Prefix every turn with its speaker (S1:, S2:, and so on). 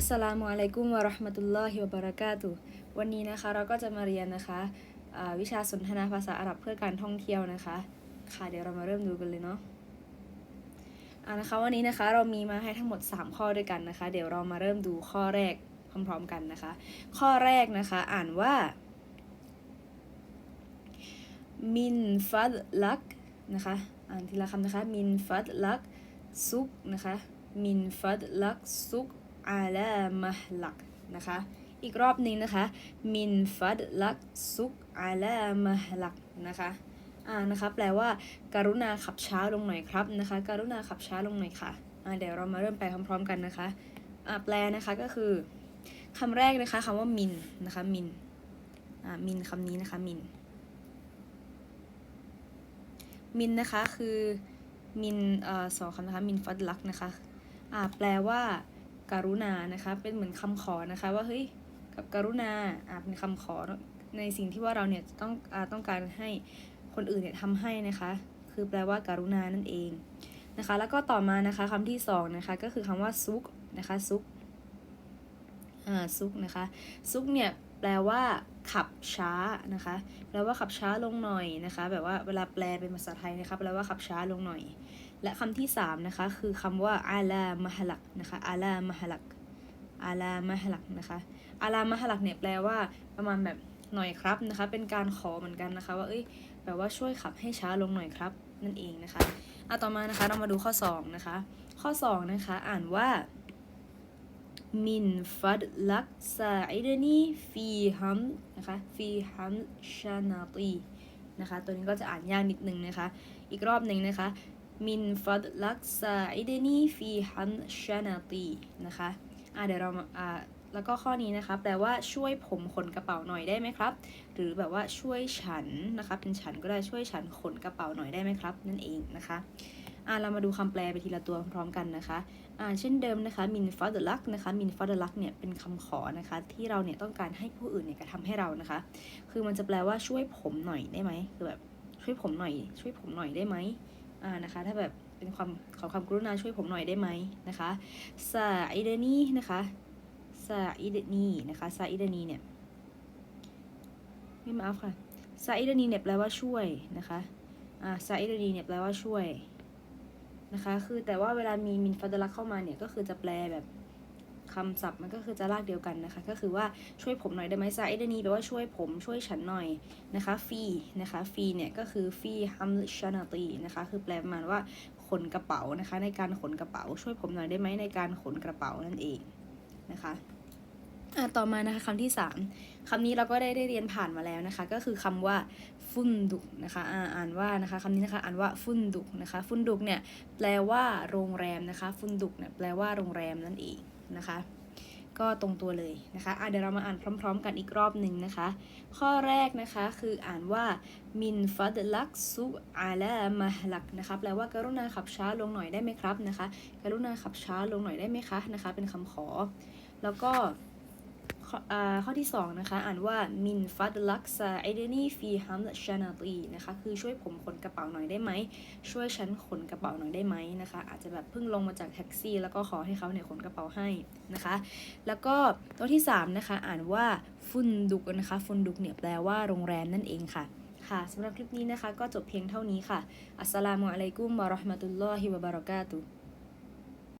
S1: อัสสลามุอะลัยกุมวะราะห์มะตุลลอฮิวะบะเราะกาตุวันนี้นะคะเราก็จะมาเรียนนะคะวิชาสนทนาภาษาอาหรับเพื่อการท่องเที่ยวนะคะ ค่ะเดี๋ยวเรามาเริ่มดูกันเลยเนาะอ่านะคะวันนี้นะคะเรามีมาให้ทั้งหมด 3 ข้อด้วยกันนะคะ เดี๋ยวเรามาเริ่มดูข้อแรกพร้อมๆกันนะคะ ข้อแรกนะคะอ่านว่ามินฟัดลักนะคะอ่านทีละคำนะคะมินฟัดลักซุกนะคะมินฟัดลักซุก อาลามะลักนะคะ อีกรอบนึงนะคะ มินฟัดลักซุกอาลามะลักนะคะอ่านะคะแปลว่าการุณาขับช้าลงหน่อยครับนะคะการุณาขับช้าลงหน่อยค่ะอ่าเดี๋ยวเรามาเริ่มไปพร้อมๆกันนะคะอ่าแปลนะคะก็คือคำแรกนะคะคำว่ามินนะคะมินอ่ามินคำนี้นะคะมินมินนะคะคือมินเอ่อสองคำนะคะมินฟัดลักนะคะอ่าแปลว่า การุณานะคะเป็นเหมือนคำขอนะคะว่าเฮ้ยกับการุณาอ่าเป็นคำขอในสิ่งที่ว่าเราเนี่ยต้องอ่าต้องการให้คนอื่นเนี่ยทำให้นะคะ คือแปลว่าการุณานั่นเองนะคะ แล้วก็ต่อมานะคะคำที่สองนะคะก็คือคำว่าซุกนะคะซุกอ่าซุกนะคะซุกเนี่ยแปลว่าขับช้านะคะแปลว่าขับช้าลงหน่อยนะคะ แบบว่าเวลาแปลเป็นภาษาไทยนะคะแปลว่าขับช้าลงหน่อย และคำที่3นะคะคือคำว่าอาลามะฮลักนะคะอาลามะฮลักอาลามะฮลักนะคะอาลามะฮลักเนี่ยแปลว่าประมาณแบบหน่อยครับนะคะ เป็นการขอเหมือนกันนะคะว่าเอ้ยแบบว่าช่วยขับให้ช้าลงหน่อยครับนั่นเองนะคะอะต่อมานะคะเรามาดูข้อ2นะคะข้อ2นะคะอ่านว่ามินฟัดลักซาอิดนีฟีฮัมนะคะฟีฮัมชานาตีนะคะตัวนี้ก็จะอ่านยากนิดนึงนะคะ อีกรอบหนึ่งนะคะ มินฟัดลักซาอิดนีฟีฮัมชานาตีนะคะ อ่าเดี๋ยวเราอ่าแล้วก็ข้อนี้นะคะแปลว่าช่วยผมขนกระเป๋าหน่อยได้ไหมครับ หรือแบบว่าช่วยฉันนะคะเป็นฉันก็ได้ช่วยฉันขนกระเป๋าหน่อยได้ไหมครับ นั่นเองนะคะอ่าเรามาดูคำแปลไปทีละตัวพร้อมกันนะคะอ่าเช่นเดิมนะคะมินฟ d ดลักนะคะมินฟ d ดลักเนี่ยเป็นคำขอนะคะ ที่เราเนี่ยต้องการให้ผู้อื่นเนี่ยกระทำให้เรานะคะ คือมันจะแปลว่าช่วยผมหน่อยได้ไหมคือแบบช่วยผมหน่อย ช่วยผมหน่อยได้ไหม นะคะ ถ้าแบบเป็นความขอความกรุณาช่วยผมหน่อยได้ไหมนะคะซาอิเดนีนะคะซาอิเดนีนะคะซาอิเดนีเนี่ยไม่มาอัพค่ะซาอิเดนีเนี่ยแปลว่าช่วยนะคะอ่าซาอิเดนีเนี่ยแปลว่าช่วยนะคะ คือแต่ว่าเวลามีมินฟัดลักเข้ามาเนี่ยก็คือจะแปลแบบ คำศัพท์มันก็คือจะลากเดียวกันนะคะ ก็คือว่าช่วยผมหน่อยได้ไหมซาเอเดนีแปลว่าช่วยผมช่วยฉันหน่อยนะคะฟีนะคะฟีเนี่ยก็คือฟีฮัมชานาตีนะคะคือแปลประมาณว่าขนกระเป๋านะคะ ในการขนกระเป๋า ช่วยผมหน่อยได้ไหมในการขนกระเป๋านั่นเองนะคะอะต่อมานะคะคำที่สามคำนี้เราก็ได้ได้เรียนผ่านมาแล้วนะคะ ก็คือคำว่าฟุนดุกนะคะอ่าอ่านว่านะคะคำนี้นะคะอ่านว่าฟุนดุกนะคะ ฟุนดุกเนี่ยแปลว่าโรงแรมนะคะ ฟุนดุกเนี่ยแปลว่าโรงแรมนั่นเอง นะคะ ก็ตรงตัวเลยนะคะะเดี๋ยวเรามาอ่านพร้อม ๆ กันอีกรอบหนึ่งนะคะ ข้อแรกนะคะคืออ่านว่ามินฟัดลักซุอาลามะลักนะคะแปลว่าการุณาขับช้าลงหน่อยได้ไหมครับนะคะการุณาขับช้าลงหน่อยได้ไหมคะนะคะ เป็นคำขอ แล้วก็ ข้ออ่าข้อที่สองนะคะ อ่านว่ามินฟัดลักซาไอเดนี่ฟีฮัมชานาตีนะคะ คือช่วยผมขนกระเป๋าหน่อยได้ไหม ช่วยฉันขนกระเป๋าหน่อยได้ไหมนะคะ อาจจะแบบเพิ่งลงมาจากแท็กซี่ แล้วก็ขอให้เขาเนี่ยขนกระเป๋าให้นะคะ แล้วก็ตัวที่สามนะคะ อ่านว่าฟุนดุกนะคะ ฟุนดุกเนี่ยแปลว่าโรงแรมนั่นเองค่ะค่ะสำหรับคลิปนี้นะคะ ก็จบเพียงเท่านี้ค่ะ อัสสลามุอะลัยกุมวะราะห์มะตุลลอฮิวะบะเราะกาตุ